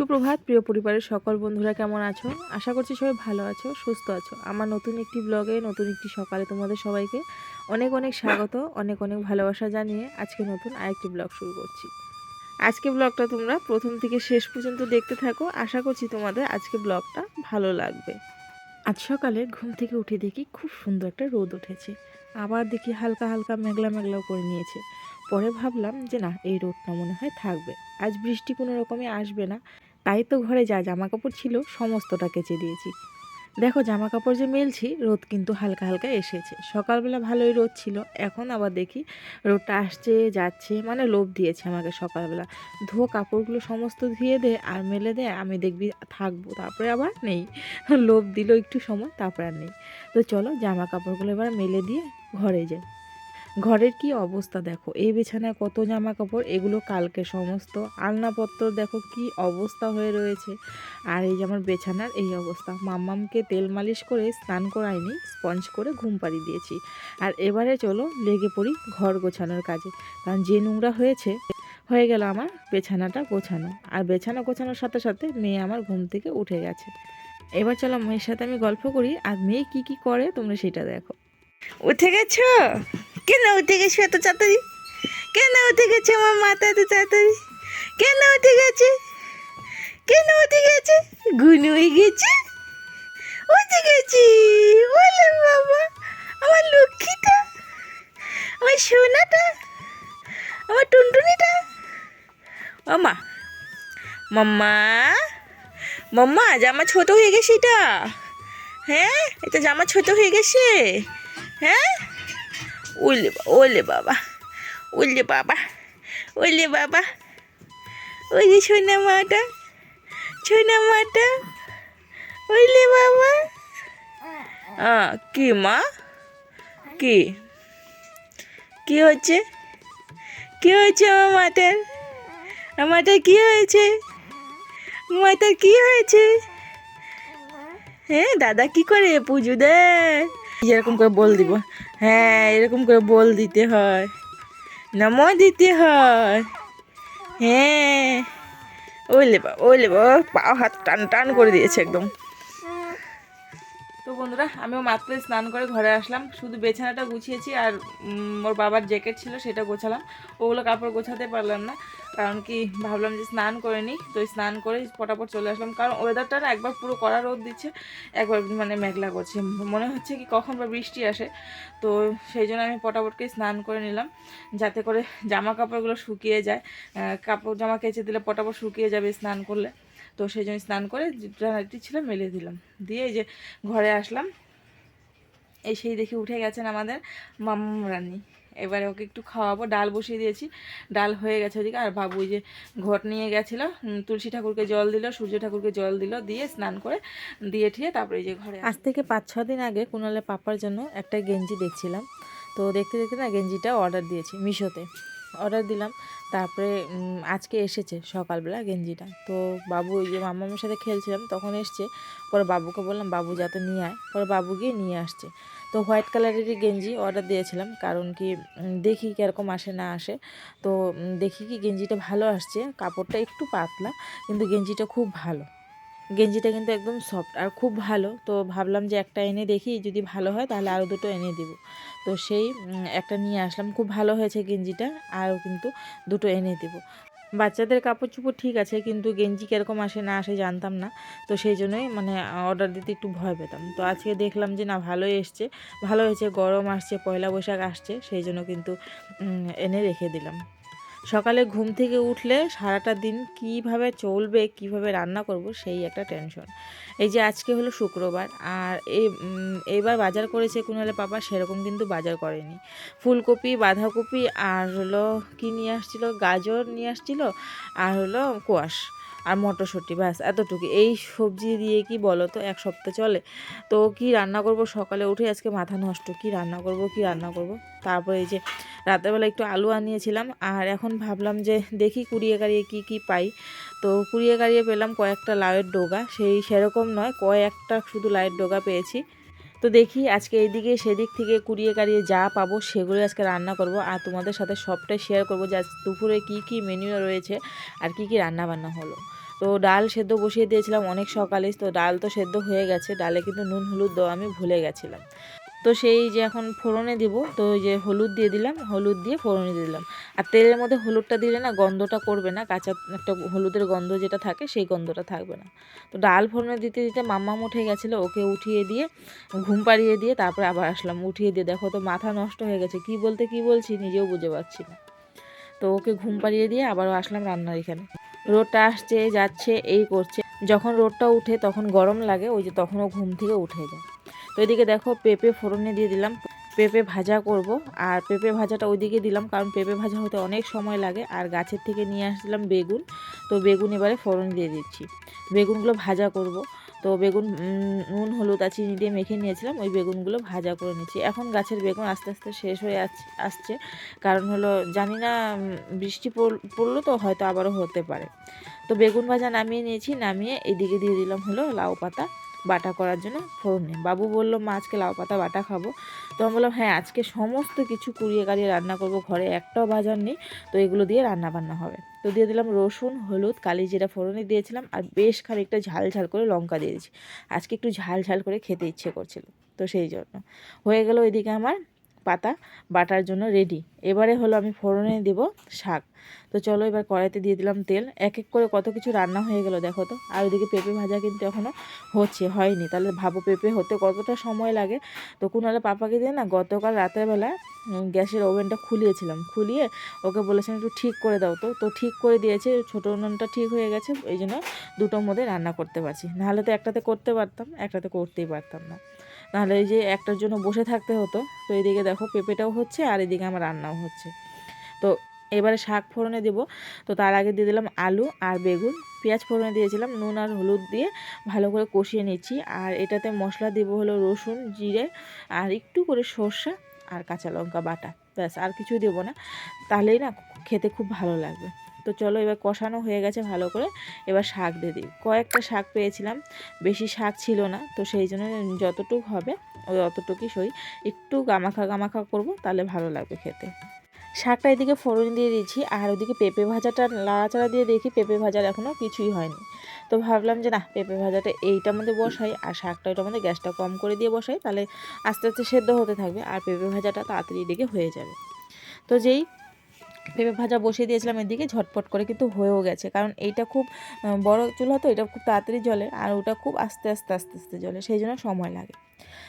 সুপ্রভাত, প্রিয় পরিবারের সকল বন্ধুরা কেমন আছো? আশা করছি সবাই ভালো আছো, সুস্থ আছো। আমার নতুন একটি ব্লগে নতুন একটি সকালে তোমাদের সবাইকে অনেক অনেক স্বাগত, অনেক অনেক ভালোবাসা জানিয়ে আজকে নতুন আরেকটি ব্লগ শুরু করছি। আজকে ব্লগটা তোমরা প্রথম থেকে শেষ পর্যন্ত দেখতে থাকো। আশা করছি তোমাদের আজকে ব্লগটা ভালো লাগবে। আজ সকালে ঘুম থেকে উঠে দেখি খুব সুন্দর একটা রোদ উঠেছে। আবার দেখি হালকা হালকা মেঘলা মেঘলাও করে নিয়েছে। পরে ভাবলাম যে না, এই রোদটা মনে হয় থাকবে। আজ বৃষ্টি কোনো রকমে আসবে না। তাই তো ঘরে যা জামা কাপড় ছিল সমস্তটা কেচে দিয়েছি। দেখো জামা কাপড় যে মেলছি, রোদ কিন্তু হালকা হালকা এসেছে। সকালবেলা ভালোই রোদ ছিল, এখন আবার দেখি রোদটা আসছে, যাচ্ছে মানে লোভ দিয়েছে আমাকে সকালবেলা। ধো কাপড়গুলো সমস্ত ধুয়ে দে আর মেলে দে, আমি দেখবি থাকব, তারপরে আবার নেই। লোভ দিল একটু সময়, তারপরে আর নেই। তো চলো জামা কাপড়গুলো এবার মেলে দিয়ে ঘরে যাই। ঘরের কি অবস্থা দেখো? এই বিছানায় কত জামা কাপড় এগুলো কালকে সমস্ত। আলনাপত্র দেখো কি অবস্থা হয়ে রয়েছে। আর এই যে আমার বিছানার এই অবস্থা। মাম্মামকে তেল মালিশ করে স্নান করাইনি, স্পঞ্জ করে ঘুম পাড়িয়ে দিয়েছি। আর এবারে চলো লেগে পড়ি ঘর গোছানোর কাজে। কারণ যে নোংরা হয়েছে, হয়ে গেল আমার বেছানাটা গোছানো। আর বেছানা গোছানোর সাথে সাথে মেয়ে আমার ঘুম থেকে উঠে গেছে। এবার চলো মেয়ের সাথে আমি গল্প করি। আর মেয়ে কি কি করে, তোমরা সেটা দেখো। উঠে গেছো? কেন উঠে গেছো এত তাড়াতাড়ি কেন উঠে গেছে আমার মাথা এত তাড়াতাড়ি কেন উঠে গেছে? কেন উঠে গেছে? গুন হয়ে গেছে? উঠে গেছি। বলে বাবা, আমার লক্ষ্মীটা, আমার সোনাটা, আমার টুনটুনিটা। মাম্মা মাম্মা মাম্মা, জামা ছোট হয়ে গেছে এটা। হ্যাঁ এটা জামা ছোট হয়ে গেছে। হ্যাঁ? ওলে ওলে বাবা ওলে বাবা ওলে বাবা ওই যে সোনা মাটা সোনা মাটা ওইলে বাবা কি মা কি কি হচ্ছে কি হয়েছে আমার মাটার আমার মাটার কি হয়েছে মাটার কি হয়েছে হ্যাঁ দাদা কি করে পুজো দেয় এরকম করে বল দিব হ্যাঁ এরকম করে বল দিতে হয়। নমো দিতে হয়। হ্যাঁ। ওইলে বা ওইলে বা পা হাত টান টান করে দিয়েছে একদম। তো বন্ধুরা, আমিও মাত্র স্নান করে ঘরে আসলাম। শুধু বেছানাটা গুছিয়েছি আর ওর বাবার জ্যাকেট ছিল, সেটা গোছালাম। ওগুলো কাপড় গোছাতে পারলাম না। কারণ কি, ভাবলাম যে স্নান করে নিই। তো স্নান করে ফটাফট চলে আসলাম। কারণ ওয়েদারটা না একবার পুরো কড়া রোদ দিচ্ছে, একবার মানে মেঘলা করছে। মনে হচ্ছে কি কখন বা বৃষ্টি আসে। তো সেই জন্য আমি ফটাফটকে স্নান করে নিলাম, যাতে করে জামা কাপড়গুলো শুকিয়ে যায়। কাপড় জামা কেচে দিলে ফটাফট শুকিয়ে যাবে স্নান করলে। তো সেই জন্য স্নান করে যেটা ছিল মেলে দিলাম। দিয়ে যে ঘরে আসলাম। এই সেই দেখে উঠে গেছেন আমাদের মাম্মু রানী। এবারে ওকে একটু খাওয়াবো। ডাল বসিয়ে দিয়েছি। ডাল হয়ে গেছে ওদিকে। আর বাবু ওই যে ঘট নিয়ে গেছিল তুলসী ঠাকুরকে জল দিল, সূর্য ঠাকুরকে জল দিল, দিয়ে স্নান করে দিয়ে ঠিয়ে তারপরে যে ঘরে আজ থেকে পাঁচ, ছ দিন আগে কুনালে পাপার জন্য একটা গেঞ্জি দেখছিলাম। তো দেখতে দেখতে না গেঞ্জিটা অর্ডার দিয়েছি মিশোতে। অর্ডার দিলাম। তারপরে আজকে এসেছে সকালবেলা গেঞ্জিটা। তো বাবু ওই যে মামামের সাথে খেলছিলাম, তখন এসছে। পরে বাবুকে বললাম, বাবু যাতে নিয়ে আয়। পরে বাবু গিয়ে নিয়ে আসছে। তো হোয়াইট কালারেরই গেঞ্জি অর্ডার দিয়েছিলাম, কারণ কি দেখি কীরকম আসে না আসে। তো দেখি কি গেঞ্জিটা ভালো আসছে, কাপড়টা একটু পাতলা, কিন্তু গেঞ্জিটা খুব ভালো। গেঞ্জিটা কিন্তু একদম সফট আর খুব ভালো। তো ভাবলাম যে একটা এনে দেখি, যদি ভালো হয় তাহলে আরও দুটো এনে দেবো। তো সেই একটা নিয়ে আসলাম, খুব ভালো হয়েছে গেঞ্জিটা আরও কিন্তু দুটো এনে দেবো। বাচ্চাদের কাপড় চুপড় ঠিক আছে, কিন্তু গেঞ্জি কীরকম আসে না আসে জানতাম না। তো সেই জন্যই মানে অর্ডার দিতে একটু ভয় পেতাম। তো আজকে দেখলাম যে না, ভালোই এসছে। ভালো হয়েছে, গরম আসছে, পয়লা বৈশাখ আসছে, সেই জন্য কিন্তু এনে রেখে দিলাম। সকালে ঘুম থেকে উঠলে সারাটা দিন কীভাবে চলবে, কীভাবে রান্না করব সেই একটা টেনশন এই যে আজকে হলো শুক্রবার, আর এবার বাজার করেছে কুনালে পাপা, সেরকম কিন্তু বাজার করেনি। ফুলকপি, বাঁধাকপি, আর হলো কি নিয়ে আসছিল? গাজর নিয়ে আসছিল, আর হলো কোয়াশ। আর মটরশুঁটি, ব্যাস, এতটুকু। এই সবজি দিয়ে কি বলো তো এক সপ্তাহ চলে। তো কি রান্না করব? সকালে উঠে আজকে মাথা নষ্ট। কি রান্না করব, কি রান্না করব? তারপরে এই যে রাতেরবেলা একটু আলু আনিয়েছিলাম, আর এখন ভাবলাম যে দেখি কুড়িয়ে কাড়িয়ে কি কি পাই। তো কুড়িয়ে কাড়িয়ে পেলাম কয়েকটা লাউয়ের ডোগা। সেই সেরকম নয়, কয়েকটা শুধু লাউয়ের ডোগা পেয়েছি। তো দেখি আজকে এইদিকে সেদিক থেকে কুড়িয়ে কাড়িয়ে যা পাবো সেগুলো আজকে রান্না করব। আর তোমাদের সাথে সবটাই শেয়ার করব যে দুপুরে কি কি মেনু রয়েছে আর কি কি রান্না বান্না হলো। তো ডাল সেদ্ধ বসিয়ে দিয়েছিলাম অনেক সকালে তো ডাল তো সেদ্ধ হয়ে গেছে। ডালে কিন্তু নুন, হলুদ দেওয়া আমি ভুলে গেছিলাম। তো সেই যে এখন ফোড়নে দিব, তো ওই যে হলুদ দিয়ে দিলাম, হলুদ দিয়ে ফোড়নে দিলাম। আর তেলের মধ্যে হলুদটা দিলে না গন্ধটা করবে না, কাঁচা একটা হলুদের গন্ধ যেটা থাকে সেই গন্ধটা থাকবে না। তো ডাল ফোড়নে দিতে দিতে মাম্মাম উঠে গেছিল, ওকে উঠিয়ে দিয়ে, ঘুম পাড়িয়ে দিয়ে তারপরে আবার আসলাম, উঠিয়ে দিয়ে দেখো তো মাথা নষ্ট হয়ে গেছে, কি বলতে কি বলছি নিজেও বুঝে পাচ্ছি না। তো ওকে ঘুম পাড়িয়ে দিয়ে আবারও আসলাম রান্নার এখানে। রোদটা আসছে, যাচ্ছে, এই করছে। যখন রোদটা উঠে তখন গরম লাগে, ওই যে তখন ও ঘুম থেকে উঠে যায়। এদিকে দেখো পেঁপে ফোড়নে দিয়ে দিলাম। পেঁপে ভাজা করব। আর পেঁপে ভাজাটা ওইদিকে দিলাম কারণ পেঁপে ভাজা হতে অনেক সময় লাগে। আর গাছের থেকে নিয়ে আসলাম বেগুন। তো বেগুন এবারে ফোড়ন দিয়ে দিচ্ছি। বেগুনগুলো ভাজা করব। তো বেগুন নুন, হলুদ আর চিনি দিয়ে মেখে নিয়েছিলাম। ওই বেগুনগুলো ভাজা করে নিচ্ছি। এখন গাছের বেগুন আস্তে আস্তে শেষ হয়ে আস- আসছে। কারণ হলো, জানি না বৃষ্টি পড়- পড়ল তো হয়তো আবারও হতে পারে। তো বেগুন ভাজা নামিয়ে নিয়েছি। নামিয়ে এদিকে দিয়ে দিলাম হলো লাউ পাতা। বাটা করার জন্য ফোড়নে বাবু বলল, মা, আজকে লাউ পাতা বাটা খাব। তো আমি বললাম হ্যাঁ আজকে সমস্ত কিছু কুড়িয়ে কাড়িয়ে রান্না করব। ঘরে একটাও বাজার নেই, তো এগুলো দিয়ে রান্না বান্না হবে। তো দিয়ে দিলাম রসুন, হলুদ, কালি জিরা ফোড়নে দিয়েছিলাম, আর বেশ খানিকটা ঝাল ঝাল করে লঙ্কা দিয়ে দিয়েছি। আজকে একটু ঝাল ঝাল করে খেতে ইচ্ছে করছিল, তো সেই জন্য। হয়ে গেল এদিকে আমার পাতা বাটার জন্য রেডি এবারে হলো আমি ফোড়নে দেব শাক। তো চলো এবার কড়াইতে দিয়ে দিলাম তেল। এক এক করে কত কিছু রান্না হয়ে গেল, দেখো তো। আর ওইদিকে পেঁপে ভাজা কিন্তু এখনও হচ্ছে, হয়নি। তাহলে ভাবো পেঁপে হতে কতটা সময় লাগে? তো কুনালে পাপাকে দিয়ে না গতকাল রাতের বেলা গ্যাসের ওভেনটা খুলিয়েছিলাম। খুলিয়ে ওকে বলেছিলাম, একটু ঠিক করে দাও তো। তো ঠিক করে দিয়েছে, ছোটো উনুনটা ঠিক হয়ে গেছে। এই জন্য দুটোর মধ্যে রান্না করতে পারছি। নাহলে তো একটাতে করতে পারতাম, একটাতে করতেই পারতাম না। নাহলে এই যে একটার জন্য বসে থাকতে হতো। তো এদিকে দেখো পেঁপেটাও হচ্ছে আর এদিকে আমার রান্নাও হচ্ছে। তো এবারে শাক ফোড়নে দেবো। তো তার আগে দিয়ে দিলাম আলু আর বেগুন। পেঁয়াজ ফোড়নে দিয়েছিলাম, নুন আর হলুদ দিয়ে ভালো করে কষিয়ে নিচ্ছি। আর এটাতে মশলা দেবো হলো রসুন, জিরে আর একটু করে সর্ষা আর কাঁচা লঙ্কা বাটা। ব্যাস, আর কিছু দেবো না। তাহলেই না, খেতে খুব ভালো লাগবে। তো চলো এবার কষানো হয়ে গেছে ভালো করে। এবার শাক দিয়ে দিই। কয়েকটা শাক পেয়েছিলাম, বেশি শাক ছিল না, তো সেই জন্য যতটুক হবে ওই অতটুকুই সই। একটু গামাখা গামাখা করব, তাহলে ভালো লাগবে খেতে। শাকটা এদিকে ফোড়ন দিয়ে দিয়েছি, আর ওদিকে পেঁপে ভাজাটা লাড়াচাড়া দিয়ে দেখি, পেঁপে ভাজার এখনও কিছুই হয়নি। তো ভাবলাম যে না, পেঁপে ভাজাটা এইটার মধ্যে বসাই, আর শাকটা ওইটার মধ্যে গ্যাসটা কম করে দিয়ে বসাই, তাহলে আস্তে আস্তে সেদ্ধ হতে থাকবে, আর পেঁপে ভাজাটা তাড়াতাড়ি এদিকে হয়ে যাবে। তো যেই পেঁপে ভাজা বসিয়ে দিয়েছিলাম এদিকে, ঝটপট করে কিন্তু হয়েও গেছে। কারণ এইটা খুব বড় চুলা তো, এটা খুব তাড়াতাড়ি জ্বলে আর ওটা খুব আস্তে আস্তে আস্তে আস্তে জলে সেই জন্য সময় লাগে।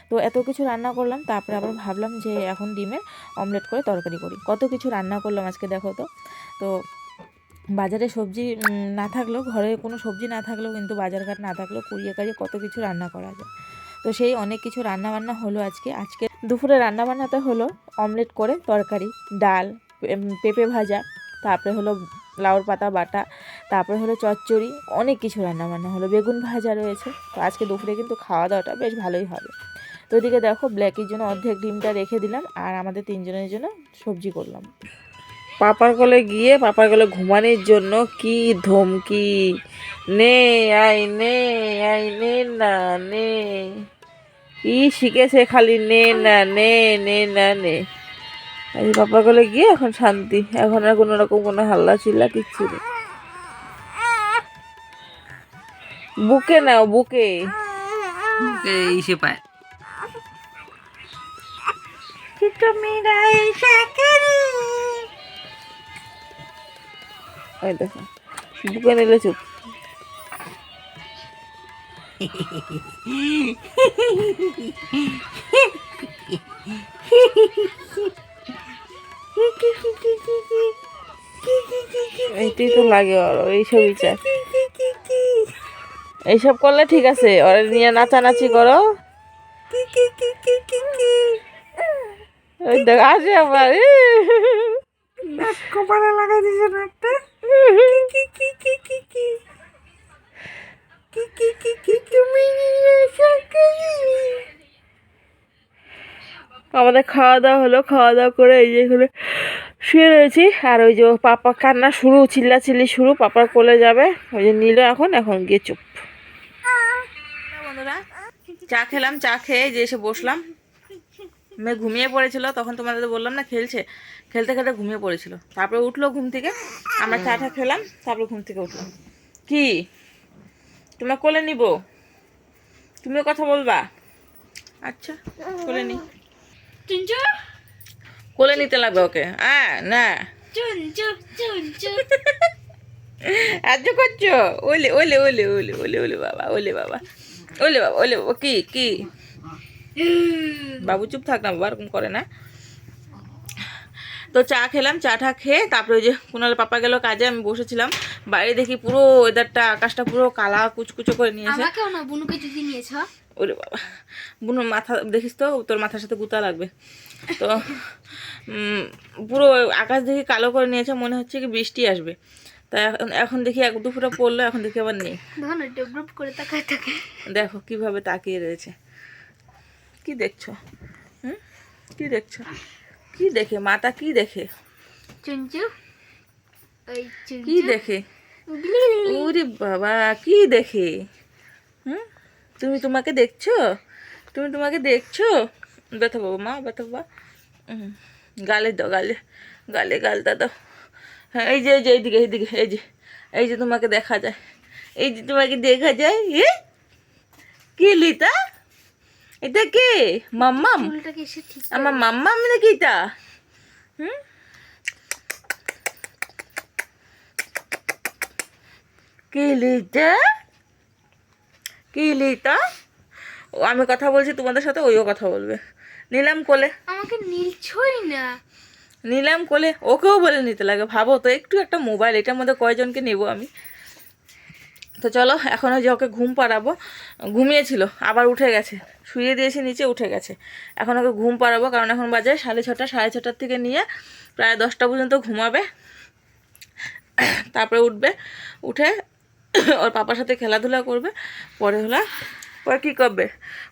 তো এত কিছু রান্না করলাম, তারপরে আবার ভাবলাম যে এখন ডিমের অমলেট করে তরকারি করি। কত কিছু রান্না করলাম আজকে দেখো তো। তো বাজারে সবজি না থাকলেও, ঘরে কোনো সবজি না থাকলেও কিন্তু বাজারঘাট না থাকলেও কুড়িয়ে কাজে কত কিছু রান্না করা যায়। তো সেই অনেক কিছু রান্না বান্না হলো আজকে। আজকে দুপুরে রান্না বান্নাতে হলো অমলেট করে তরকারি, ডাল পেঁপে ভাজা, তারপরে হলো লাউর পাতা, বাটা, তারপরে হলো চচ্চড়ি, অনেক কিছু রান্না বান্না হলো। বেগুন ভাজা রয়েছে, তো আজকে দুপুরে কিন্তু খাওয়া দাওয়াটা বেশ ভালোই হবে। তো ওইদিকে দেখো, ব্ল্যাকের জন্য অর্ধেক ডিমটা রেখে দিলাম, আর আমাদের তিনজনের জন্য সবজি করলাম। পাপার কোলে গিয়ে, পাপার কলে ঘুমানোর জন্য কি ধমকি? নে আই নে আই নে, না, নে। কি শিখেছে খালি নে, না, নে নে, না, নে। আজ পাপার কোলে গিয়ে এখন শান্তি। এখন আর কোনো রকম কোনো হাল্লা চিল্লা কিচ্ছু নেই। বুকে নাও বুকে। এই সে পায়। ওই দেখো বুকে নিলে চুপ। এইটাই তো লাগে ওর এইসবই চায় এইসব করলে ঠিক আছে ওরা নিয়ে নাচানাচি করো। আসে আবার। কপালে লাগাই দিছে না একটা। আমাদের খাওয়া দাওয়া হলো খাওয়া দাওয়া করে এই যে এখানে শুয়ে রয়েছি। আর ওই যে পাপা কান্না শুরু চিল্লা চিল্লি শুরু পাপার কোলে যাবে। ওই যে নিল এখন এখন গিয়ে চুপ। বন্ধুরা চা খেলাম চা খেয়ে যে এসে বসলাম। মেয়ে ঘুমিয়ে পড়েছিল তখন তোমাদের বললাম না খেলছে। খেলতে খেলতে ঘুমিয়ে পড়েছিল। তারপরে উঠল ঘুম থেকে আমরা চাটা খেলাম তারপরে ঘুম থেকে উঠলাম। কি? তোমরা কোলে নিব? তুমিও কথা বলবা? আচ্ছা কোলে নি। কোলে নিতে লাগবে ওকে। হ্যাঁ না। আজ করছ? ওলে ওলে ওলে ওলে ওলে ওলে বাবা ওলে বাবা। ওলে বাবা ওলে বাবা কি কি? বাবু চুপ থাক না বাবা এরকম করে না। তো চা খেলাম চা টা খেয়ে তারপরে ওই যে কুনাল পাপা গেল কাজে আমি বসেছিলাম। বাইরে দেখি পুরো ওয়েদারটা আকাশটা পুরো কালা কুচকুচো করে নিয়েছে। আমাকেও না বুনুকে যদি নিয়েছ? ওরে বাবা বুনোর মাথা দেখিস তো তোর মাথার সাথে গুতা লাগবে। তো পুরো আকাশ দেখি কালো করে নিয়েছে মনে হচ্ছে কি বৃষ্টি আসবে। তা এখন এখন দেখি এক দুপুরে পড়ল এখন দেখি আবার নেই। করে তাকায় থাকে দেখো কীভাবে তাকিয়ে রয়েছে। কি দেখছ? হুম? কি দেখছ? কি দেখে? মাতা কি দেখে? চুনচু কি দেখে? ওরে বাবা কি দেখে? হুম? তুমি তোমাকে দেখছ? তুমি তোমাকে দেখছ? ব্যথা বাবা মা ব্যথা হুম, গালে দাও গালে গালে গালটা দাও। হ্যাঁ এই যে এই যে এইদিকে এইদিকে এই যে এই যে তোমাকে দেখা যায়। এই যে তোমাকে দেখা যায় এ? কি লিতা? এটা কে? মাম্মাম? আমার মাম্মাম নাকি এটা? হুম? কি লিটা কি লিটা ও আমি কথা বলছি তোমাদের সাথে ওইও কথা বলবে। নিলাম কোলে। আমাকে নিলছই না। নিলাম কোলে। ওকেও বলে নিতে লাগে ভাবো তো একটু একটা মোবাইল এটার মধ্যে কয়জনকে নেব আমি? তো চলো এখন ওই যে ওকে ঘুম পাড়াবো। ঘুমিয়েছিল আবার উঠে গেছে। শুয়ে দিয়েছি নিচে উঠে গেছে। এখন ওকে ঘুম পাড়াবো কারণ এখন বাজে সাড়ে ছটা সাড়ে ছটার থেকে নিয়ে প্রায় দশটা পর্যন্ত ঘুমাবে। তারপরে উঠবে উঠে ওর পাপার সাথে খেলাধুলা করবে। পরে হলো পরে কী করবে?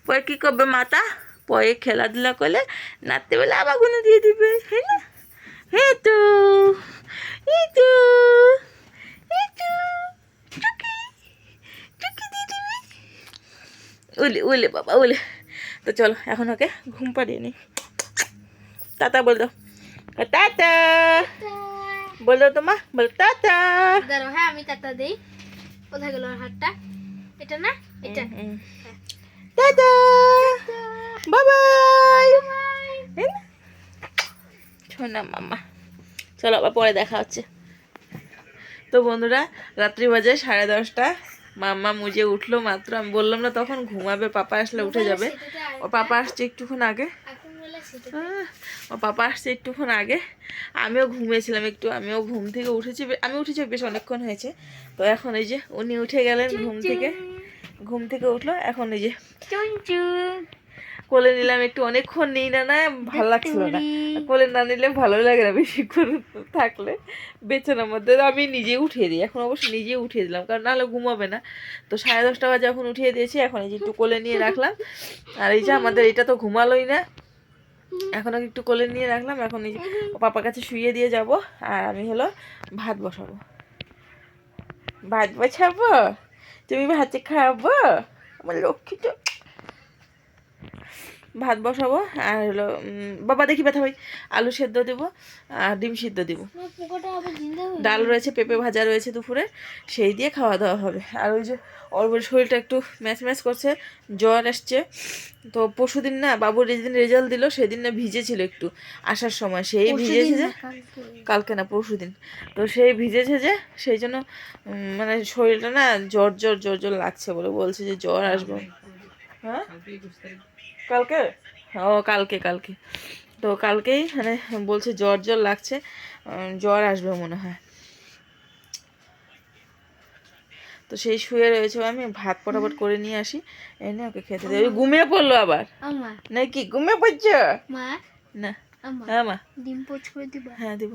পরে কী করবে মাতা? পরে খেলাধুলা করলে রাত্রেবেলা আবার গুনে দিয়ে দিবে হ্যাঁ না? হ্যাঁ তো। এই তো। এই তো। টুকি। টুকি দিয়ে দিবে। ওলে ওলে বাবা ওলে। তো চলো এখন ওকে ঘুম পাড়িয়ে নিই। টাটা বল দাও। টাটা বল তোমা বল টাটা দাঁড়াও হ্যাঁ আমি তাতা দেই। কোথায় গেল হাতটা? এটা না? এটা। টাটা বাই বাই শোনা মামা চলো আবার পরে দেখা হচ্ছে। তো বন্ধুরা রাত্রি বাজে সাড়ে দশটা। মাম্মা মুজে উঠল মাত্র আমি বললাম না তখন ঘুমাবে পাপা আসলে উঠে যাবে। ও পাপা আসছে একটুক্ষণ আগে। এখন বলে সেটা আহ, ও পাপা আসছে একটুক্ষণ আগে। আমিও ঘুমিয়েছিলাম একটু আমিও ঘুম থেকে উঠেছি বে- আমি উঠেছি বেশ অনেকক্ষণ হয়েছে। তো এখন এই যে উনি উঠে গেলেন ঘুম থেকে। ঘুম থেকে উঠল এখন এই যে কোলে নিলাম একটু অনেকক্ষণ নিই না না ভালো লাগছিল না। কোলে না নিলে ভালো লাগে না বেশিক্ষণ থাকলে বেচানোর মধ্যে। আমি নিজে উঠিয়ে দিই এখন অবশ্য নিজে উঠিয়ে দিলাম কারণ নাহলে ঘুমাবে না। তো সাড়ে দশটা বাজে এখন উঠিয়ে দিয়েছি এখন এই যে একটু কোলে নিয়ে রাখলাম। আর এই যে আমাদের এটা তো ঘুমালোই না। এখন একটু কোলে নিয়ে রাখলাম এখন এই যে পাপার কাছে শুয়ে দিয়ে যাব আর আমি হলো ভাত বসাবো। ভাত বসাবো? তুমি ভাতে খাব? আমার লক্ষ্মী তো ভাত বসাবো আর হলো বাবা দেখি ব্যথা ভাই আলু সেদ্ধ দেবো আর ডিম সিদ্ধ দেবো। ডাল রয়েছে পেঁপে ভাজা রয়েছে দুপুরে সেই দিয়ে খাওয়া দাওয়া হবে। আর ওই যে ওর শরীরটা একটু ম্যাচ ম্যাচ করছে জ্বর আসছে। তো পরশুদিন না বাবুর যেদিন রেজাল্ট দিল সেদিন না ভিজেছিল একটু আসার সময়। সেই ভিজেছে যে কালকে। না পরশু দিন তো সেই ভিজেছে যে সেই জন্য মানে শরীরটা না জ্বর জ্বর জ্বর জ্বর লাগছে বলে বলছে যে জ্বর আসবে। হ্যাঁ? কালকে? ও কালকে কালকে। তো কালকেই মানে বলছে জ্বর জ্বর লাগছে। জ্বর আসবে মনে হয়। তো সেই শুয়ে রয়েছে আমি ভাত পটাপট করে নিয়ে আসি। এনে ওকে খেতে দেবে ঘুমিয়ে পড়ল আবার? নাকি ঘুমিয়ে পড়ছো? না। আমা। হ্যাঁ মা। ডিম পোচ করে দিবা। হ্যাঁ দিব।